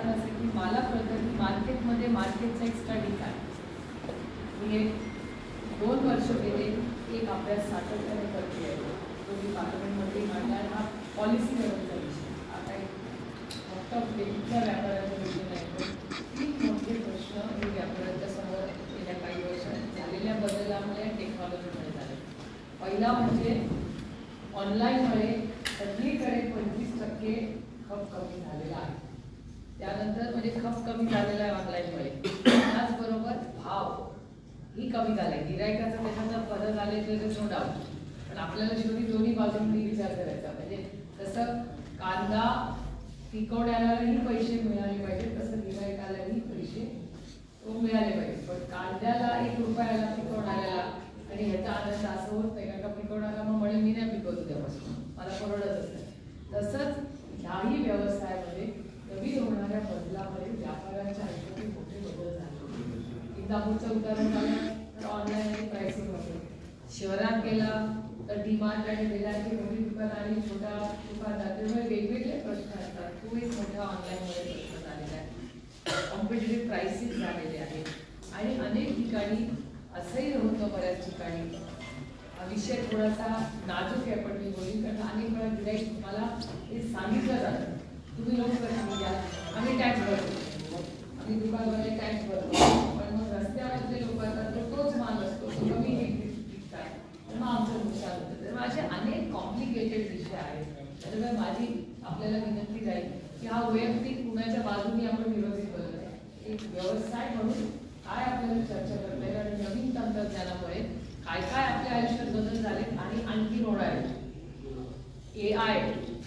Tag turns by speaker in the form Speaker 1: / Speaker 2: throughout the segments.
Speaker 1: कारण असं की मला कळतं की मार्केटमध्ये मार्केटचा एक स्टडी काय? मी एक दोन वर्ष गेले एक अभ्यास सातत्याने करते आहे. तो मी पार्लमेंटमध्ये मांडला हा पॉलिसी लेवलचा विषय हा काही फक्त वेगळ्या व्यापाराचा विषय नाही पण तीन मोठे प्रश्न हे व्यापाराच्या समोर गेल्या काही वर्षात झालेल्या बदलामुळे टेक्नॉलॉजीमुळे झाले. पहिला म्हणजे ऑनलाईनमुळे सगळीकडे पंचवीस टक्के खप कमी झालेला आहे. त्यानंतर म्हणजे खप कमी झालेला आहे ऑनलाईनमुळे त्याचबरोबर भाव ही कमी झालाय गिरायकाचा त्याच्यात फरक आले तर नो डाऊट पण आपल्याला शेवटी दोन्ही बाजूंनी विचार करायचा. म्हणजे तसं कांदा पिकवण्यालाही पैसे मिळाले पाहिजे तसं गिरायकालाही पैसे तो मिळाले पाहिजे. पण कांद्याला एक रुपयाला पिकवणाऱ्याला आणि ह्याचा आनंद असं होत नाही. कारण का पिकवणारा मग म्हणे मी नाही पिकवतो त्यापासून मला परवडतच नाही. तसंच ह्याही व्यवसायामध्ये नवीन होणाऱ्या बदलामुळे व्यापाऱ्यांच्या आयुष्यात मोठे बदल झाले. इंदापूरचं उदाहरण झालं तर ऑनलाईन आणि प्राइसिंगमध्ये शहरात गेला तर डिमांड आणि बेलाची मोठी दुकान आणि छोटा दुकानदार त्यामुळे वेगवेगळे प्रश्न असतात. तो एक मोठा ऑनलाईनमध्ये प्रश्न झालेला आहे. कॉम्पिटेटिव्ह प्राइसिंग झालेले आहे. आणि अनेक ठिकाणी असंही होतं बऱ्याच ठिकाणी. विषय थोडासा नाजूक आहे पण मी बोलीन कारण अनेक वेळा गिराईक तुम्हाला हे सांगितलं जातं. तुम्ही लोक प्रश्न म्हणजे घ्या आम्ही टॅक्स भरतो. आम्ही दुकानमध्ये टॅक्स भरतो. पण मग रस्त्यावरचे लोक असतात तर तोच माल असतो तो कमी विकतात. तर मग आमचं नुकसान होतं. तर माझे अनेक कॉम्प्लिकेटेड विषय आहेत. त्याच्यामुळे माझी आपल्याला विनंती जाईल की हा वैयक्तिक कुणाच्या बाजूने आपण विरोधी बोलत आहे. एक व्यवसाय म्हणून काय आपल्याला चर्चा करता येईल आणि नवीन तंत्रज्ञानामुळे काय काय आपल्या आयुष्यात बदल झाले आणि आणखी होणार आहे ए आय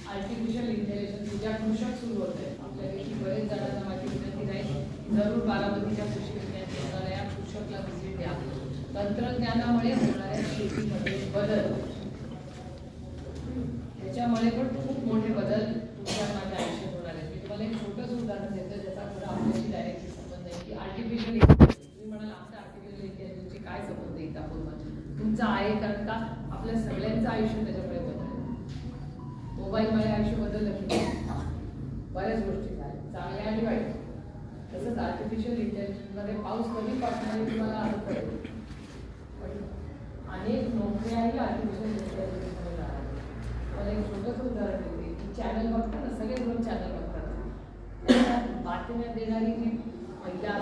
Speaker 1: आर्टिफिशियल इंटेलिजन्स ज्या कृषक सुरू होत आहे आपल्यापैकी बरेच जणांना माझी विनंती राहील जरूर बारामतीच्या कृषी विज्ञान केंद्राला या कृषकला व्हिजिट द्या तंत्रज्ञानामुळे होणाऱ्या शेतीमध्ये बदल. त्याच्यामुळे पण खूप मोठे बदल तुमच्या माझ्या आयुष्यात होणार आहेत. मी तुम्हाला एक छोटंसं उदाहरण देतो ज्याचा खरं आपल्याशी डायरेक्टली संबंध आहे की आर्टिफिशियल इंटेलिजन्स तुम्ही म्हणाल आमच्या आर्टिफिशियल इंटेलिजन्सची काय संबंध आहे इथं तुमचा आहे कारण का? आपल्या सगळ्यांचं आयुष्य त्याच्यामुळे बदल मोबाईलमुळे आयुष्य बदललं की बऱ्याच गोष्टी झाल्या. चांगल्या आणि वाईट. तसंच आर्टिफिशियल इंटेलिजन्समध्ये पाऊस कमी पडणार तुम्हाला आरोप पडेल अनेक नोकऱ्याही आर्टिफिशियल इंटेलिजन्समुळे जाणार मला एक छोटंसं उदाहरण देते की चॅनल बघता ना सगळे दोन चॅनल बघतात. बातम्या देणारी जी महिला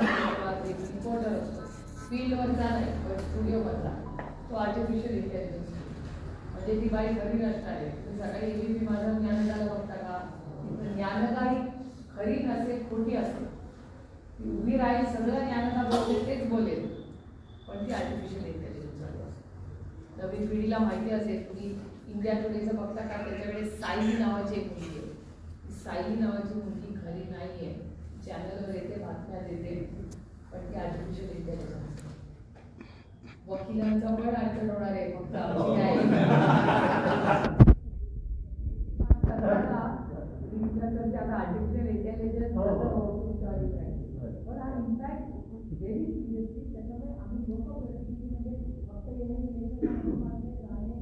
Speaker 1: असते रिपोर्टर असतो फील्डवरचा नाही पण स्टुडिओमधला तो आर्टिफिशियल इंटेलिजन्स म्हणजे ती बाई घरी नसणार आहे. तुम्ही सकाळी एबीपी माझं ज्ञानदाला बघता का? तर ज्ञानदा ही खरी नसे खोटी असते ती उभी राहील सगळं ज्ञानदा बोलते तेच बोलेल. पण ती आर्टिफिशियल इंटेलिजन्स आहे नवीन पिढीला माहिती असेल तुम्ही इंडिया टुडेचं बघता का त्याच्याकडे सायली नावाची एक मुलगी आहे. ती सायली नावाची मुलगी खरी नाही आहे चॅनलवर येते बातम्या देते पण ती आर्टिफिशियल इंटेलिजन्स वकिलांचा पण अर्थ होणार आहे फक्त आमची नाही. आर्टिफिशियल इंटेलिजन्स पण हा इम्पॅक्ट व्हेरी सिरियसली त्याच्यामुळे आम्ही लोक परिस्थितीमध्ये फक्त येणे राहणे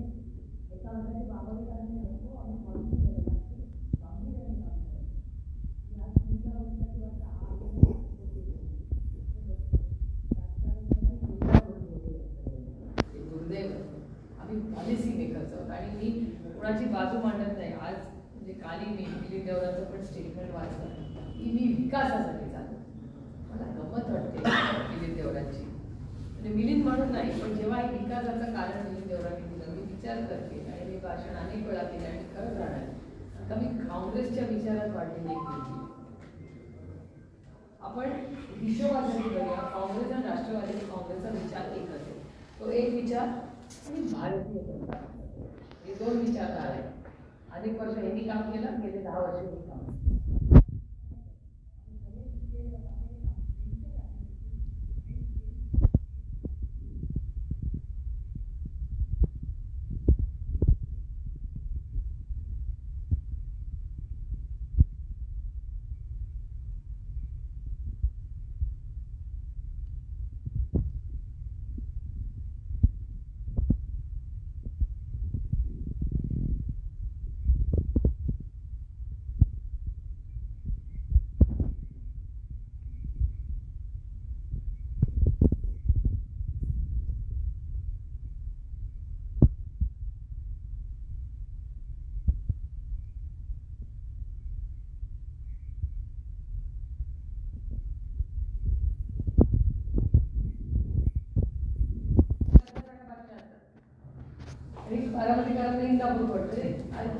Speaker 1: एकामध्ये बाबाने करणे नको आम्ही quality करायला लागतो. गांभीर्याने काम करायचं. या तीनच्या वर्षाची वाट आली. ते दुर्दैव आम्ही पॉलिसी मेकर्स आहोत आणि मी कोणाची बाजू मांडत नाही. आज म्हणजे काली मी दिलीप देवराचं पण स्टेटमेंट वाचलं. की मी विकासासाठी चालू मला गमत वाटते मिलिंद देवरांची म्हणजे मिलिंद म्हणून नाही पण जेव्हा एक विकासाचं कारण दिलीप देवराने दिलं मी विचार करते. आणि मी भाषण अनेक वेळा केलं आणि खरंच राहणार आता मी काँग्रेसच्या विचारात वाढलेली एक आपण हिशोबासाठी करूया काँग्रेस आणि राष्ट्रवादी काँग्रेसचा विचार एक असेल तो एक विचार आणि भारतीय जनता. दोन विचारधारा आहेत. अनेक वर्ष यांनी काम केलं गेले दहा वर्ष मी काम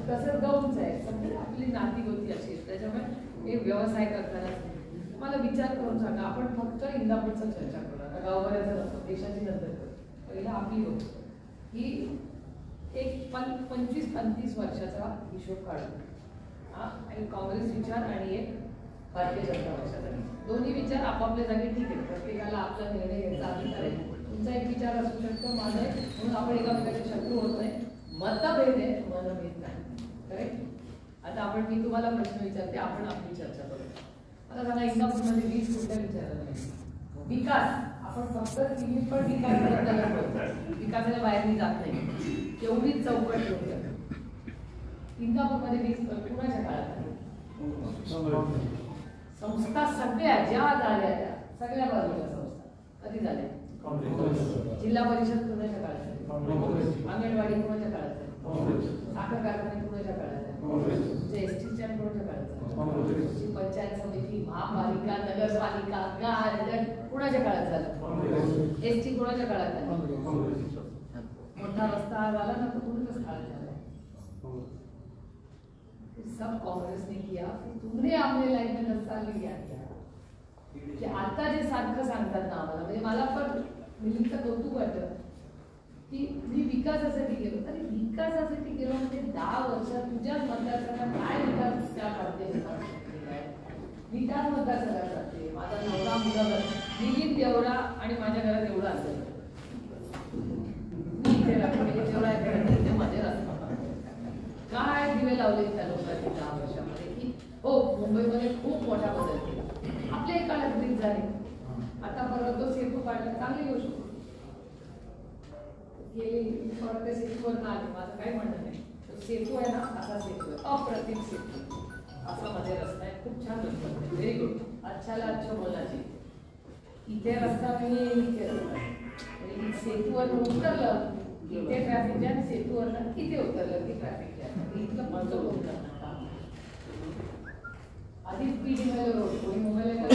Speaker 1: तसंच गौच आहे सगळी आपली नाती गोती अशी. त्याच्यामुळे हे व्यवसाय करताना मला विचार करून सांगा आपण फक्त इंदापूरचा चर्चा करू आता गावभराचं देशाची नंतर करू. पहिला आपली गोष्ट. ही एक पं पंचवीस पंचवीस वर्षाचा हिशोब काढतो हा आणि काँग्रेस विचार आणि एक भारतीय जनता पक्षाचा दोन्ही विचार आपापल्या जागी ठीक आहे प्रत्येकाला आपला निर्णय घ्यायचा अधिकार आहे. तुमचा एक विचार असू शकतो माझा म्हणून आपण एकामेकाचे शत्रू होत नाही. मतभेद आहे मनभेद नाही करेक्ट आता आपण मी तुम्हाला प्रश्न विचारते आपण आपली चर्चा करू. आता सांगा इंदापूरमध्ये वीज कुठल्या विचारायला नाही विकास आपण फक्त तुम्ही पण विकास करताना बोलतो. विकासाच्या बाहेर मी जात नाही. तेवढीच चौकट ठेवूया इंदापूरमध्ये वीज कुणाच्या काळात? संस्था सगळ्या ज्या झाल्या त्या सगळ्या बाजूच्या संस्था. कधी झाल्या? जिल्हा परिषद कुणाच्या काळात? अंगणवाडी कुणाच्या काळात? साखर कारखाने कुणाच्या काळात एस टी स्टँड कुणाच्या काळात पंचायत समिती महापालिका नगरपालिका गार्डन कुणाच्या काळात झालं? एस टी कुणाच्या काळात झालं मोठा रस्ता झाला ना तो कुणाच्याच काळात झाला. सब कांग्रेस ने किया तुमने आपल्या लाईफ में दस साल लिया की आता जे सारखं सांगतात ना आम्हाला म्हणजे मला पण मिलिंदचं कौतुक वाटतं. की मी विकासासाठी गेलो. अरे विकासासाठी गेलो म्हणजे दहा वर्षात तुझ्याच मतदारसंघात काय विकास त्या भारतीय आहे? मी त्याच मतदारसंघात राहते माझा नवरा मुलं मिलिंद देवरा आणि माझ्या घरात एवढं असेल तेवढा काय दिवे लावले त्या लोकांनी दहा वर्षामध्ये की हो मुंबईमध्ये खूप मोठा बदल केला. आपल्याही काळात ब्रिज झाले. आता परत तो सेतू काढला चांगली गोष्ट गेली परत सेतूवर ना आले माझं काही म्हणणं नाही. तो सेतू आहे ना असा सेतू आहे. अप्रतिम सेतू असा मध्ये रस्ता आहे. खूप छान रस्ता आहे. व्हेरी गुड अच्छाला अच्छा बोलायची इथे रस्ता मी इथे सेतूवर उतरलं इथे ट्रॅफिक जॅम सेतूवर ना इथे उतरलं? की ट्रॅफिक जॅम इथलं मजो उतरलं. आधीच आधी स्पीड रोड कोणी मुंबईला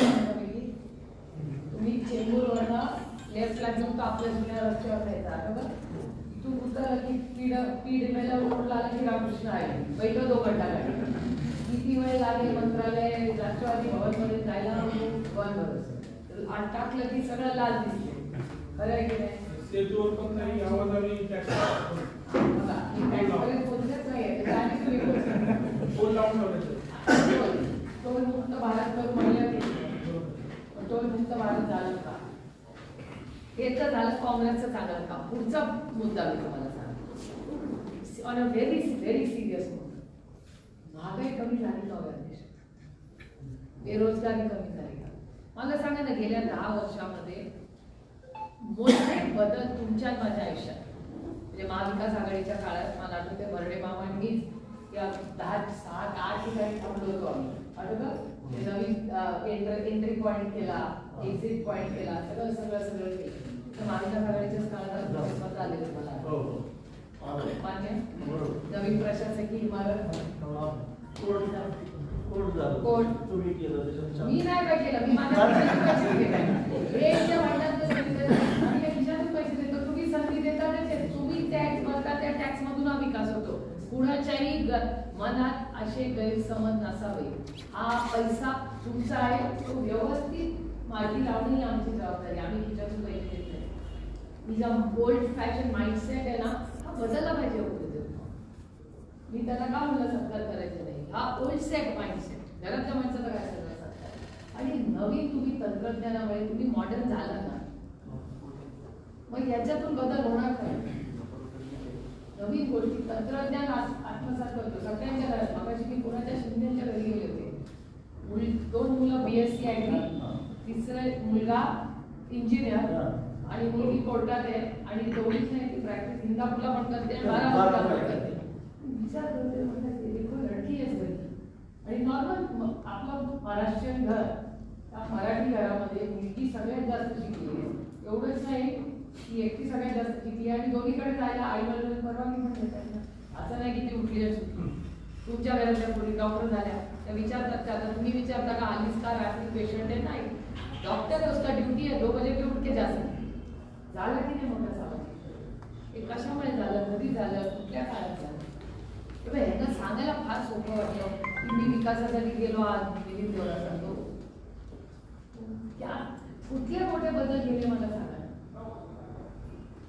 Speaker 1: तुम्ही चेंबूरवरनं लेफ्टला घेऊन तर आपल्या जुन्या रस्त्यावर जायचं आठवतं तू उतर की पीड पीड मेला रोडला आला की रामकृष्ण आहे. बैठक दो घंटा लागेल किती वेळ लागेल मंत्रालय राष्ट्रवादी भवनमध्ये जायला वन टाकलं की सगळं लाल दिसते खरं आहे की नाही?
Speaker 2: सेतूवर पण काही
Speaker 1: त्याच्या आधी तुम्ही पोहोचला.
Speaker 2: फोन लावून
Speaker 1: टोल मुक्त भारत म्हणलं टोल मुक्त भारत झालं का? हे तर झालं काँग्रेसचं चांगलं काम. पुढचा मुद्दा मी तुम्हाला सांगतो. On a very very serious महागाई कमी झाली का हो देशात? बेरोजगारी कमी झाली का? मला सांगा ना गेल्या दहा वर्षामध्ये मोठे बदल तुमच्या माझ्या आयुष्यात. म्हणजे महाविकास आघाडीच्या काळात मला आठवते बर्डे मामांनीच या दहा सहा आठ ठिकाणी थांबलो होतो आम्ही. आठवतं? ते नवीन एंट्री पॉईंट केला. एक्झिट पॉईंट केला. सगळं सगळं सगळं केलं. तर महाविकास आघाडीच्याच काळात आलेलं
Speaker 2: हो
Speaker 1: मला
Speaker 2: हो
Speaker 1: मान्य?
Speaker 2: बरोबर.
Speaker 1: नवीन प्रशासकीय इमारत?
Speaker 3: कोण
Speaker 1: मी नाही काय केलं. मी माझ्या पैसे देत. हे तुम्ही संधी देतातच आहे. तुम्ही टॅक्स भरता त्या टॅक्स मधून हा विकास होतो. कुणाच्याही मनात असे गैरसमज नसावे. हा पैसा तुमचा आहे. तो व्यवस्थित मार्गी लावणे ही आमची जबाबदारी. आम्ही खिशातून पैसे देत नाही. ही जो फॅशन माइंडसेट आहे ना हा बदलला पाहिजे होते मी त्याला का मुलं सत्कार करायचं नाही? हा ओल्ड सेट माइंडसेट घरातल्या माणसाचा काय सगळं सत्कार? आणि नवीन तुम्ही तंत्रज्ञानामुळे तुम्ही मॉडर्न झाला ना. मग याच्यातून बदल होणार काय? नवीन गोष्टी तंत्रज्ञान आत्मसात करतो. सगळ्यांच्या घरात मागाशी मी कोणाच्या शिंदेच्या घरी गेले होते? दोन मुलं B S C I T तिसरा मुलगा इंजिनियर आणि मुलगी कोर्टात आहे आणि दोघीच नाही ती प्रॅक्टिस इंदापूरला पण करते पण विचार करते म्हणतात, "ये देखो लडकी आहे सगळी." आणि नॉर्मल आपलं महाराष्ट्रीयन घर त्या मराठी घरामध्ये मुलगी सगळ्यात जास्त शिकली आहे. एवढंच नाही ती एकटी सगळ्यात जास्त शिकली आणि दोन्हीकडे जायला आई वडिलांनी परवानगी पण देतात असं नाही की ती उठली सुटली. तुमच्या घरातल्या मुली डॉक्टर झाल्या. त्या विचारतात का आता तुम्ही विचारता का आलीस का रात्री? पेशंट आहे नाही डॉक्टर है उसका ड्यूटी है दो बजे भी उठ के जा सकते झालं की नाही मोठं सामाजिक हे कशामुळे झालं कधी झालं कुठल्या काळात झालं तेव्हा ह्यांना सांगायला फार सोपं वाटलं. की मी विकासासाठी गेलो आज दिल्लीत दौरा सांगतो. क्या कुठले मोठे बदल घेणे मला सांगा.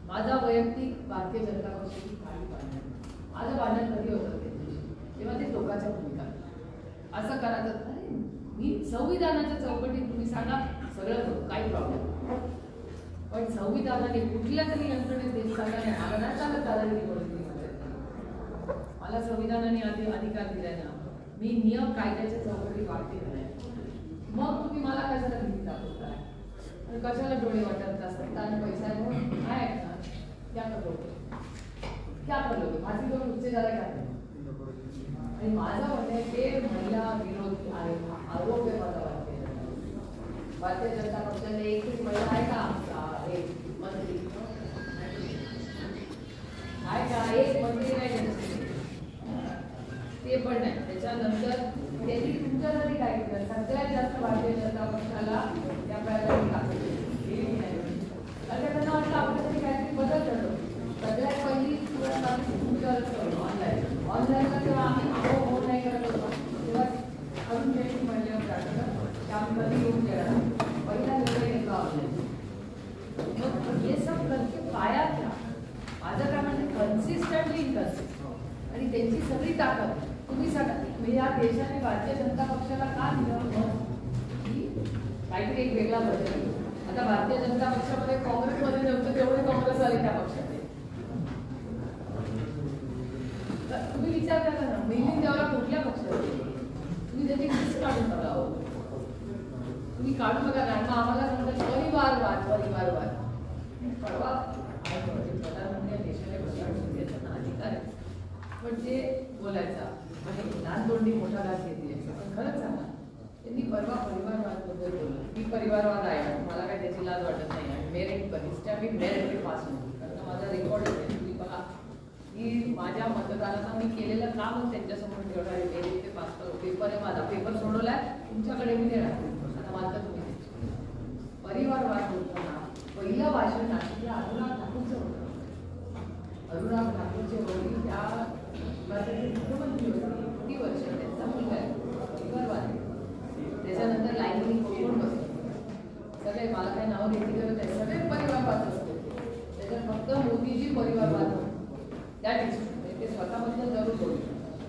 Speaker 1: माझा वैयक्तिक भारतीय जनता पक्षाची काही भांडण माझं भांडण कधी होतं? त्यांच्याशी तेव्हा ते टोकाच्या भूमिका. असं करा तर मी संविधानाच्या चौकटीत तुम्ही सांगा सगळं काही प्रॉब्लेम पण संविधानाने कुठल्या तरी यंत्रणेत देश चालला नाही मला मला संविधानाने आधी अधिकार दिलाय ना. मी नियम कायद्याच्या चौकटी वागते नाही? मग तुम्ही मला कशाला भीती दाखवताय? आणि कशाला डोळे वाटत असतात? आणि पैसा आहे म्हणून काय ऐकणार क्या करोगे क्या करोगे माझी दोन उच्च झाला काय आणि माझं म्हणणं आहे ते महिला विरोधी आहे आरोप आहे माझा भारतीय जनता पक्षाचा. भारतीय जनता पक्षाने एकच महिला आहे का? आमचा एक मंत्री. आहे का? एक मंत्री नाही ते पण नाही. त्याच्यानंतर त्यांनी तुमच्यासाठी काय केलं? सगळ्यात जास्त भारतीय जनता पक्षाला त्या प्रकारे टाकलं केली की नाही? कारण का त्यांना वाटलं आपल्यासाठी काहीतरी बदल करतो सगळ्यात पहिली सुरुवात आम्ही तुमच्यावरच करतो ऑनलाईन ऑनलाईनला जेव्हा आम्ही हो हो नाही करत होतो तेव्हा अरुण जेटली म्हणल्यावर टाकलं की आम्ही कधी येऊन देणार पहिला निर्णय घेतला ऑनलाईन मग हे सब करके पायात घ्या माझं काय म्हणजे कन्सिस्टंटली इनकन्सिस्टंट आणि त्यांची सगळी ताकद. तुम्ही सांगा म्हणजे या देशाने भारतीय जनता पक्षाला का दिलं? काहीतरी एक वेगळा बदल आता भारतीय जनता पक्षामध्ये काँग्रेसमध्ये नव्हतं तेवढे काँग्रेस आले त्या पक्षामध्ये तुम्ही विचार करा ना मेहनत देवरा कुठल्या पक्षात तुम्ही त्याची लिस्ट काढून बघा. हो. तुम्ही काढून बघा ना मग आम्हाला सांगतात परिवारवाद परिवारवाद. परवा काय म्हणजे प्रधानमंत्री देशाने प्रधानमंत्री देताना अधिकार आहे. पण ते बोलायचा. म्हणजे लहान तोंडी मोठा घास घेतली पण खरंच सांगा त्यांनी परवा परिवारवादबद्दल बोललं. मी परिवारवाद आहे. मला काय त्याची लाज वाटत नाही. आणि मेरिट परीक्षा मी मेरिट पास होतो कारण माझा रेकॉर्ड आहे. तुम्ही बघा की माझ्या मतदारांना मी केलेलं काम त्यांच्यासमोर ठेवणार आहे. मेरिट ते पास करू. पेपर आहे माझा. पेपर सोडवलाय. तुमच्याकडे मी देणार आता माझं तुम्ही त्याची. परिवारवाद बोलताना पहिलं भाषण नाशिकला अनुराग ठाकूरचं होतं अनुराग ठाकूरचे वडील त्या भारताचे मुख्यमंत्री होते किती वर्ष त्यांचा मुलगा आहे परिवारवाद आहे. त्याच्यानंतर लाईनीने कोण बसले सगळे नाव घेतली गरज नाही सगळे परिवारवाद असते. त्याच्यात फक्त मोदीजी परिवारवाद त्या डिस्ट्रिक्ट ते स्वतःबद्दल जरूर बोलू शकतात.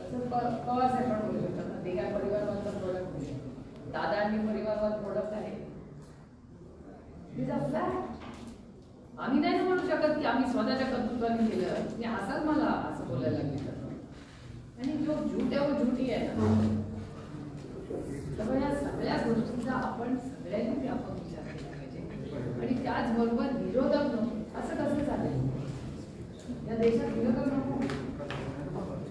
Speaker 1: तसंच पवार साहेब पण बोलू शकतात. ते काय परिवारवादचा प्रोडक्ट नाही. आणि परिवारवाद प्रोडक्ट आहे. आम्ही नाही म्हणू शकत की आम्ही स्वतःच्या कर्तृत्वाने केलं. मी हसाल मला असं बोलायला लागले. आणि जो झूट आहे वो झुटी आहे ना. त्यामुळे या सगळ्या गोष्टीचा आपण सगळ्यांनी व्यापक विचार केला पाहिजे. आणि त्याचबरोबर विरोधक नको. असं कसं चालेल? या देशात विरोधक नको.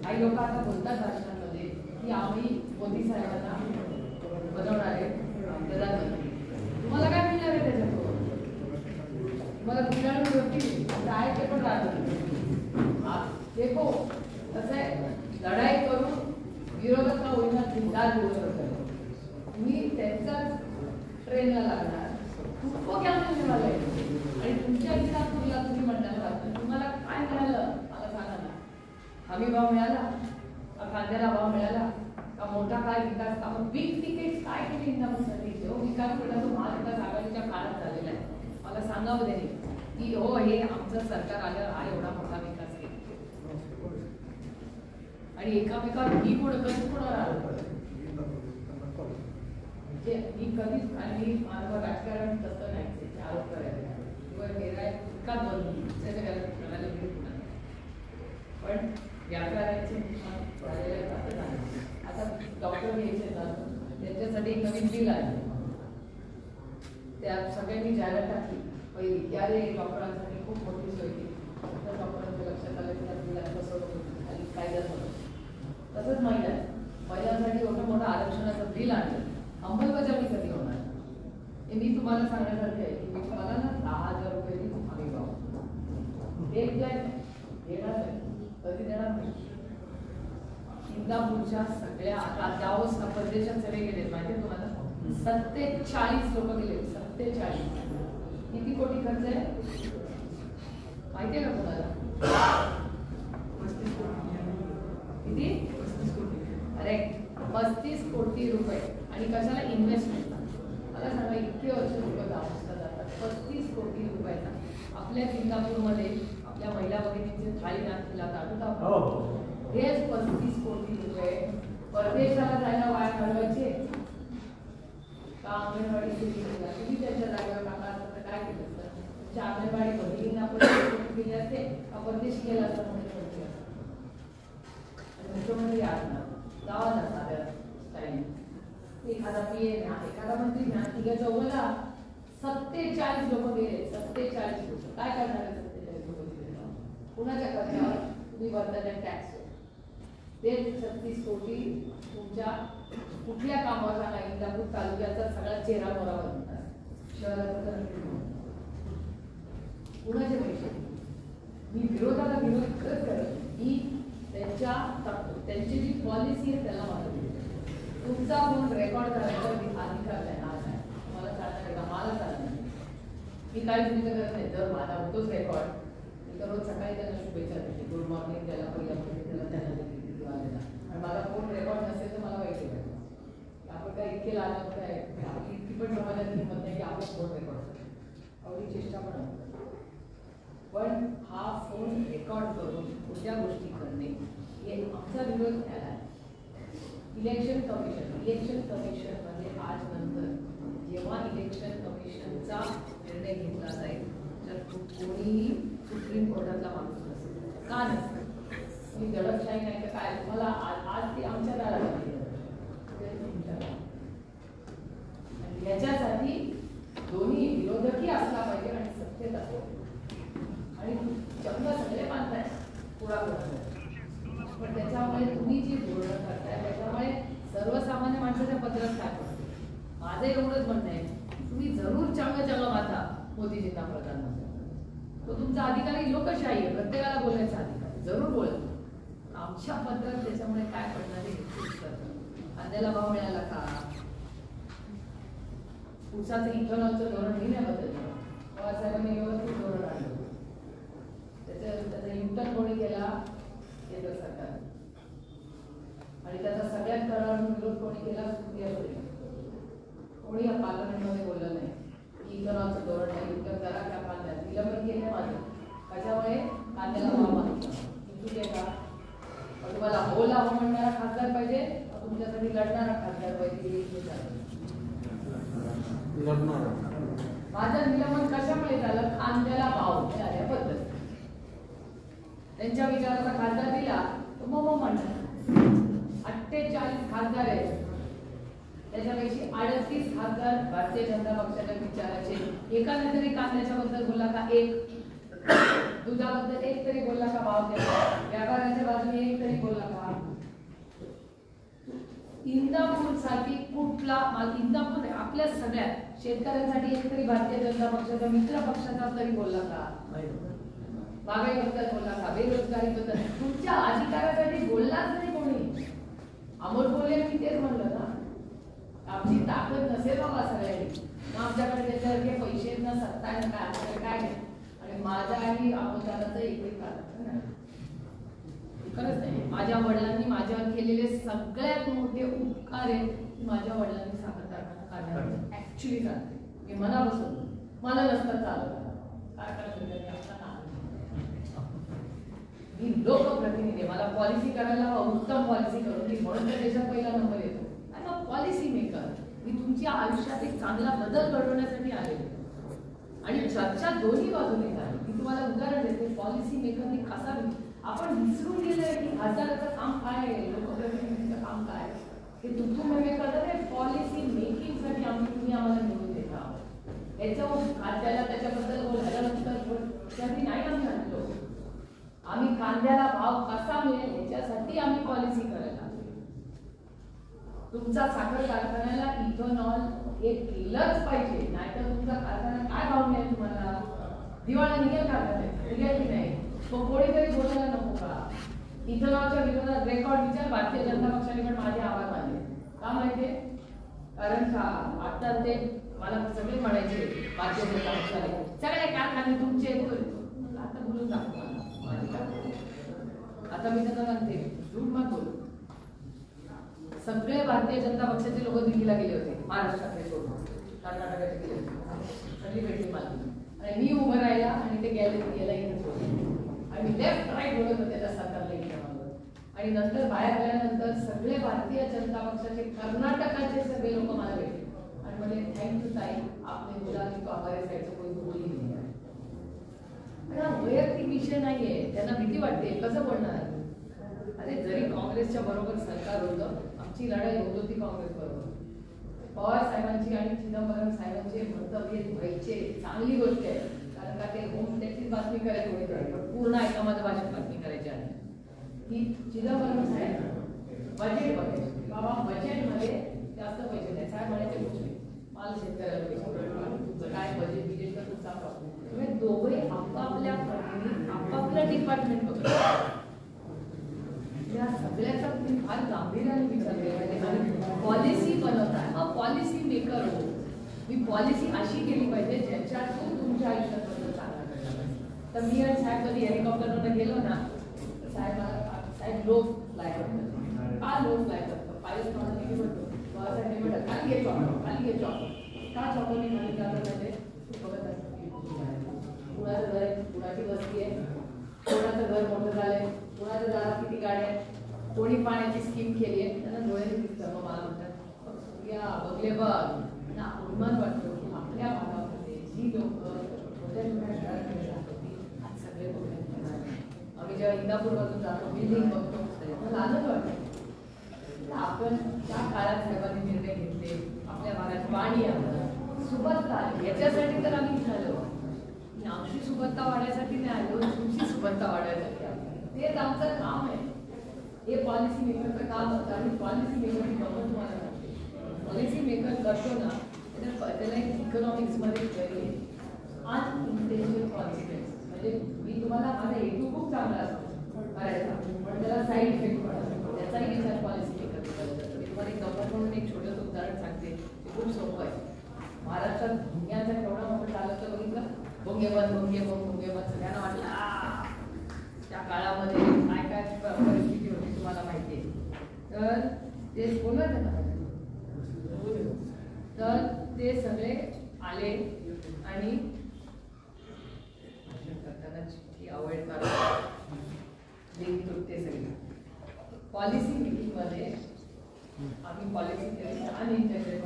Speaker 1: काही लोक आता बोलतात भाषणामध्ये की आम्ही मोदी साहेबांना बनवणार आहे प्रधानमंत्री. तुम्हाला काय मिळणार आहे त्याच्याकडून तुम्हाला मिळणार गोष्टी काय ते पण राहणार देखो हो. कसं आहे. लढाई करून विरोधक होईना जिंकणार विरोधक तुम्ही त्यांचाच ट्रेनला लागणार. खूप क्या मिळणे मला आणि तुमच्या विचारपूरला तुम्ही म्हणणार तुम्हाला काय मिळालं मला सांगा ना. हमी भाव मिळाला का कांद्याला भाव मिळाला का मोठा काय विकास का मग बिग तिकीट काय केली इंदामसाठी जो विकास केला तो महाविकास आघाडीच्या काळात झालेला आहे. मला सांगावं त्याने की हो हे आमचं सरकार आलं हा एवढा मोठा विकास केला. आणि एकामेकावर मी कोण कधी कोणावर आरोप म्हणजे मी कधीच आणि माझं राजकारण तसं नाही त्याचे आरोप करायला किंवा मेरा इतका बनून त्याच्या करायला मी पुन्हा पण व्यापाराचे नुकसान झालेलं असं नाही आता डॉक्टर घ्यायचे ना त्यांच्यासाठी नवीन बिल आले. त्या सगळ्यांनी जाहिरात टाकली. पहिली की डॉक्टरांसाठी खूप मोठी सोय केली. तर डॉक्टरांच्या लक्षात आलं की त्या बिलात फसवणूक होती आणि कायद्यात होतं तसंच महिला महिलांसाठी एवढं मोठं आरक्षणाचं बिल आणलं. अंमलबजावणी कधी होणार. हे मी तुम्हाला सांगण्यासारखे आहे की मी तुम्हाला ना दहा हजार रुपये ती एक जण देणार नाही कधी देणार नाही. इंदापूरच्या सगळ्या आता त्यावच परदेशात सगळे गेले माहिती तुम्हाला? सत्तेचाळीस लोक गेले सत्तेचाळीस. किती कोटी खर्च आहे? माहिती आहे का तुम्हाला? पस्तीस कोटी. किती? अरे पस्तीस कोटी रुपये. आणि कशाला इन्व्हेस्टमेंट मला सांगा इतके वर्ष लोक दाखवता जातात. पस्तीस कोटी रुपयाचा आपल्या सिंगापूरमध्ये आपल्या महिला भगिनींचे थाळीनाथ तिला काढून
Speaker 3: हो
Speaker 1: हेच पस्तीस कोटी रुपये. परदेशाला जायला वाया घालवायचे का अंगणवाडी तुम्ही त्यांच्या जागेवर टाकला असता तर काय केलं असतं तुमच्या अंगणवाडी भगिनींना परदेश गेले असते. का परदेश गेला असता म्हणून मुख्यमंत्री आज ना. गावात स्टाईल एखादा पी ए ना एखादा मंत्री ना तिघा जवळला सत्तेचाळीस लोक गेले सत्तेचाळीस लोक. काय करणार सत्तेचाळीस लोक कुणाच्या खर्चावर तुम्ही भरता टॅक्स ते छत्तीस कोटी तुमच्या कुठल्या कामावर सांगा इंदापूर तालुक्याचा सगळा चेहरा मोरा बनतात शहराचा कुणाचे पैसे? मी विरोधाला विरोध करत करत मी त्यांच्या त्यांची जी पॉलिसी आहे त्याला वाढवली तुमचा फोन रेकॉर्ड करायचा अधिकार नाही आज आहे मला चालणार आहे का? मला चालणार मी काही चुकीचं करत नाही. जर माझा होतोच रेकॉर्ड मी तर रोज सकाळी त्यांना शुभेच्छा देते. गुड मॉर्निंग त्याला पहिला त्याला त्यांना देते आणि माझा फोन रेकॉर्ड नसेल तर मला वाईट वाटतं आपण काय इतके लागत काय आपली इतकी पण समाजात हिंमत नाही की आपण फोन रेकॉर्ड करतो आवडी चेष्टा पण पण हा फोन रेकॉर्ड करून कुठल्या गोष्टी करणे हे आमचा विरोध त्याला आहे इलेक्शन कमिशन इलेक्शन कमिशनमध्ये आज नंतर जेव्हा इलेक्शन कमिशनचा निर्णय घेतला जाईल तर कोणीही सुप्रीम कोर्टातला माणूस नसेल. का नसेल? तुम्ही दडपशाही नाही तर काय? मला आज आज ते आमच्या दारात याच्यासाठी दोन्ही विरोधकही असला पाहिजे आणि सत्तेत असो. आणि चंग सगळे मानताय पुढापुढे पण त्याच्यामुळे तुम्ही जी धोरणं करताय सर्वसामान्य माणसाच्या पत्रात काय माझं एवढंच म्हणणं आहे. तुम्ही जरूर चांगलं चांगलं माता मोदीजींना प्रधानमंत्री. तो तुमचा अधिकारी लोकशाही आहे प्रत्येकाला बोलायचा अधिकार जरूर बोलत आमच्या पत्रात त्याच्यामुळे काय पडणार आहे कांद्याला भाव मिळाला का? उसाचं इथेनॉलचं धोरण घेण्याबद्दल नाही व्यवस्थित धोरण आणलं. त्याचं त्याचा युटर्न कोणी केला? केंद्र सरकार आणि त्याचा सगळ्यात तळावून विरोध कोणी केला सुप्रिया सुळे. कोणी या पार्लमेंटमध्ये बोललं नाही. की इथेनॉलचं धोरण नाही युटर्न करा त्या कांद्यात. विलंबन केलं माझं. कशामुळे कांद्याला भाव आहे का? तुम्हाला हो लावून म्हणणारा खासदार पाहिजे तुमच्यासाठी लढणारा खासदार पाहिजे माझं निलंबन कशामुळे झालं? कांद्याला भाव मिळाल्याबद्दल. त्यांच्या विचाराचा खासदार दिला तर मग म्हणणार. अठ्ठेचाळीस खासदार आहेत. त्याच्यापैकी अडतीस खासदार भारतीय जनता पक्षाच्या विचाराचे एकाने तरी कांद्याच्या बद्दल बोलला का? एक. दुधाबद्दल एक तरी बोलला का भाव द्या? व्यापाऱ्याच्या बाजूने एक तरी बोलला का? इंदापूरसाठी कुठला इंदापूर आपल्या सगळ्या शेतकऱ्यांसाठी एक तरी भारतीय जनता पक्षाचा मित्र पक्षाचा तरी बोलला का? महागाईबद्दल बोलला का? बेरोजगारीबद्दल. तुमच्या अधिकारासाठी अमोल बोलले मी तेच म्हणलं ना आमची ताकद नसेल बाबा सगळ्यांनी मग आमच्याकडे त्याच्यासारखे पैसे ना सत्ता आहे ना काय आमच्याकडे काय नाही. आणि माझ्या आणि अमोलदाराचं एक कारण नाही. खरंच नाही. माझ्या वडिलांनी माझ्यावर केलेले सगळ्यात मोठे उपकार आहेत की माझ्या वडिलांनी साखर काढण्यावर ऍक्च्युली चालते मी मनापासून मला नसतं चालत. काय नाव. मी लोकप्रतिनिधी मला पॉलिसी करायला हवा उत्तम पॉलिसी करून मी म्हणून त्या देशात पहिला नंबर येतो. आय मग पॉलिसी मेकर मी तुमच्या आयुष्यात एक चांगला बदल घडवण्यासाठी आले. आणि चर्चा दोन्ही बाजूने झाली. मी तुम्हाला उदाहरण देते. पॉलिसी मेकरने कसा आपण विसरून गेलोय की खासदाराचं काम काय आहे? लोकप्रतिनिधी काम काय आहे. हे तुमचं नव्हे करत आहे पॉलिसी मेकिंगसाठी आम्ही तुम्ही आम्हाला निवडून देत आहोत याच्यावर खाद्याला त्याच्याबद्दल बोलायला नंतर त्यासाठी नाही आम्ही आणलो आम्ही कांद्याला भाव कसा मिळेल याच्यासाठी आम्ही पॉलिसी करायला तुमचा साखर कारखान्याला इथेनॉल हे केलंच पाहिजे नाहीतर तुमचा कारखाना काय भाव मिळेल तुम्हाला? दिवाळा निघेल का निघेल की नाही? तो कोणीतरी बोलायला नको का? इथेनॉलच्या विरोधात रेकॉर्ड विचार भारतीय जनता पक्षाने पण माझे आवाज आले का माहितीये कारण का? आता ते मला सगळे म्हणायचे भारतीय जनता पक्षाने. सगळे कारखाने तुमचे आता बोलून दाखवा आता मी त्यांना म्हणते झूट मत बोल सगळे भारतीय जनता पक्षाचे लोक दिल्लीला गेले होते महाराष्ट्रातले सोडून कर्नाटकाचे गेले होते. सगळी भेटली मला. आणि मी उभं राहिला आणि ते गेले गेला इथे आणि मी लेफ्ट राईट बोलत होते त्या सरकारला इथे आणि नंतर बाहेर आल्यानंतर सगळे भारतीय जनता पक्षाचे कर्नाटकाचे सगळे लोक मला भेटले. आणि म्हणजे थँक्यू ताई. आपले मुला की तो हमारे साइड से कोई बोल हा वैयक्तिक विषय नाहीये. त्यांना भीती वाटते. कसं बोलणार? अरे जरी काँग्रेसच्या बरोबर सरकार होतं आमची लढाई होत होती काँग्रेस बरोबर. पवार साहेबांची आणि चिदंबरम साहेबांचे मतभेद व्हायचे चांगली गोष्ट आहे. कारण का ते होम टॅक्सची बातमी करायची होती पण पूर्ण ऐका भाषेत बातमी करायची आहे. की चिदंबरम साहेब बजेट बघायचे बाबा बजेटमध्ये जास्त पैसे नाही साहेब म्हणायचे गोष्टी? माल शेतकऱ्याला तुमचं काय बजेट बिजेट तर तुमचा प्रॉब्लेम तुम्ही दोघे आपापल्या आपापल्या डिपार्टमेंट बघा. फार गांभीर्याने विचार केला पाहिजे. आणि पॉलिसी बनवताय. हा पॉलिसी मेकर हो. मी पॉलिसी अशी केली पाहिजे ज्याच्यातून तुमच्या आयुष्यात बदल चांगला तर मी आज साहेब कधी हेलिकॉप्टरवरून गेलो ना तर साहेब साहेब लोक फ्लाय करतात. का लोक फ्लाय करतात? पायलट म्हणून किती म्हणतो बाबासाहेब म्हणतात खाली घे चॉपर खाली घे चॉपर का चॉपरने खाली जातं पाहिजे? बघत असतो कुणाचं घर आहे? कुणाची वस्ती आहे? कोणाचं घर मोठं झालंय? कुणाच्या दारात किती गाड्या आहेत? कोणी पाण्याची स्कीम केली आहे त्यांना डोळ्याने दिसतं मग मला म्हणतात या बघले बघ. ना अभिमान वाटतो की आपल्या भागामध्ये जी लोक शहरात राहत होती आज सगळे बघले आम्ही जेव्हा इंदापूर मधून जातो बिल्डिंग बघतो मला आनंद वाटतो. आपण त्या काळात साहेबांनी निर्णय घेतले आपल्या भागात पाणी आलं सुबत्ता याच्यासाठी तर आम्ही झालो आमची सुबत्ता वाढायसाठी नाही आलो तुमची सुबत्ता वाढायसाठी आलो. तेच आमचं काम आहे. हे पॉलिसी मेकरचं काम होतं आणि पॉलिसी मेकर बघून तुम्हाला पॉलिसी मेकर करतो ना त्याला त्याला एक इकॉनॉमिक्समध्ये theory आहे अनइंटेन्शनल कॉन्सिक्वेन्स म्हणजे मी तुम्हाला माझा हेतू खूप चांगला असतो करायचा पण त्याला साईड इफेक्ट पण असतो त्याचाही विचार पॉलिसी मेकर करतो। मी तुम्हाला एक गप्पा म्हणून एक छोटंसं उदाहरण सांगते ते खूप सोपं आहे. महाराष्ट्रात भुंग्यांचा केवढा मोठा चालत तर बघितलं? भोंगे बंद भोंगे बंद भोंगे सगळ्यांना वाटलं "आ!" त्या काळामध्ये काय काय प- परिस्थिती होती तुम्हाला माहिती आहे तर ते कोणाचं नाव तर ते सगळे आले आणि भाषण करताना चिठ्ठी अवॉइड करा लिंक तुटते सगळी पॉलिसी मिटिंगमध्ये आम्ही पॉलिसी केली आणि इंटरनेट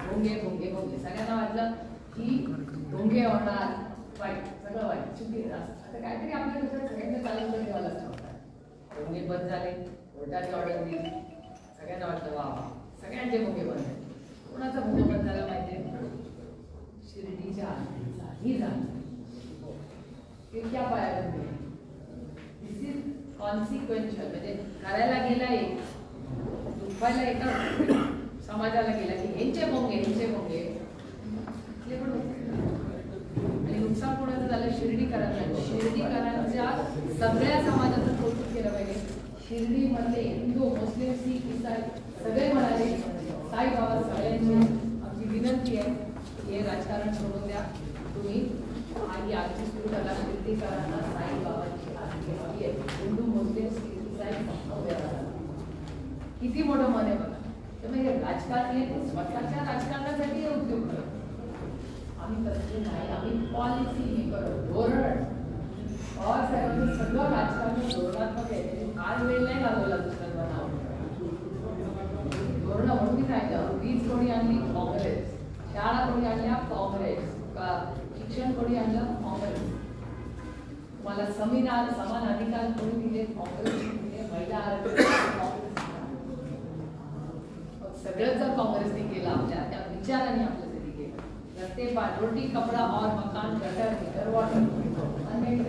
Speaker 1: भोंगे भोंगे भोंगे सगळ्यांना वाटलं की भोंगे होणार वाईट सगळं वाईट चुकीचं असं आता काहीतरी आपल्या डोक्यात सगळ्यांना चालू करून ठेवायला लागतं भोंगे बंद झाले कोर्टाची ऑर्डर दिली सगळ्यांना वाटलं वा वा सगळ्यांचे भोंगे बंद झाले कोणाचा भोंगे बंद झाला माहितीये शिर्डीच्या आरतीचाही झाला ते क्या पाया दिस इज कॉन्सिक्वेन्शियल म्हणजे करायला गेला एक दुखवायला एका समाजाला गेला की ह्यांचे मोंगे ह्यांचे मोंगे पण आणि नुकसान कोणाचं झालं? शिर्डीकरांचं शिर्डीकरांच्या सगळ्या समाजाचं कौतुक केलं पाहिजे. शिर्डीमधले हिंदू मुस्लिम सिख इसाई सगळे म्हणाले साईबाबा सगळ्यांची आमची विनंती आहे हे राजकारण सोडून द्या. तुम्ही आणि आजची सुरू करा शिर्डीकरांना साई आरती हवी आहे हिंदू मुस्लिम सिख इसाई उभे किती मोठं मन आहे बघा. त्यामुळे हे राजकारण हे स्वतःच्या राजकारणासाठी हे उद्योग करतो आम्ही तसले नाही आम्ही पॉलिसी मेकर धोरण. पवार साहेबांनी सगळं राजकारण धोरणात्मक आहे. त्यांनी वेळ नाही लागवला दुसऱ्यांना. नाव धोरण म्हणून मी सांगितलं वीज कोणी आणली? काँग्रेस. शाळा कोणी आणल्या? काँग्रेस. का शिक्षण कोणी आणलं? काँग्रेस. तुम्हाला समिनार समान अधिकार कोणी दिले? काँग्रेस. महिला आरक्षण सगळं जर काँग्रेसने केलं आपल्या त्या विचाराने तरी केलं. रस्ते पाट रोटी, कपडा, और मकान गटर मीटर वॉटर अनेक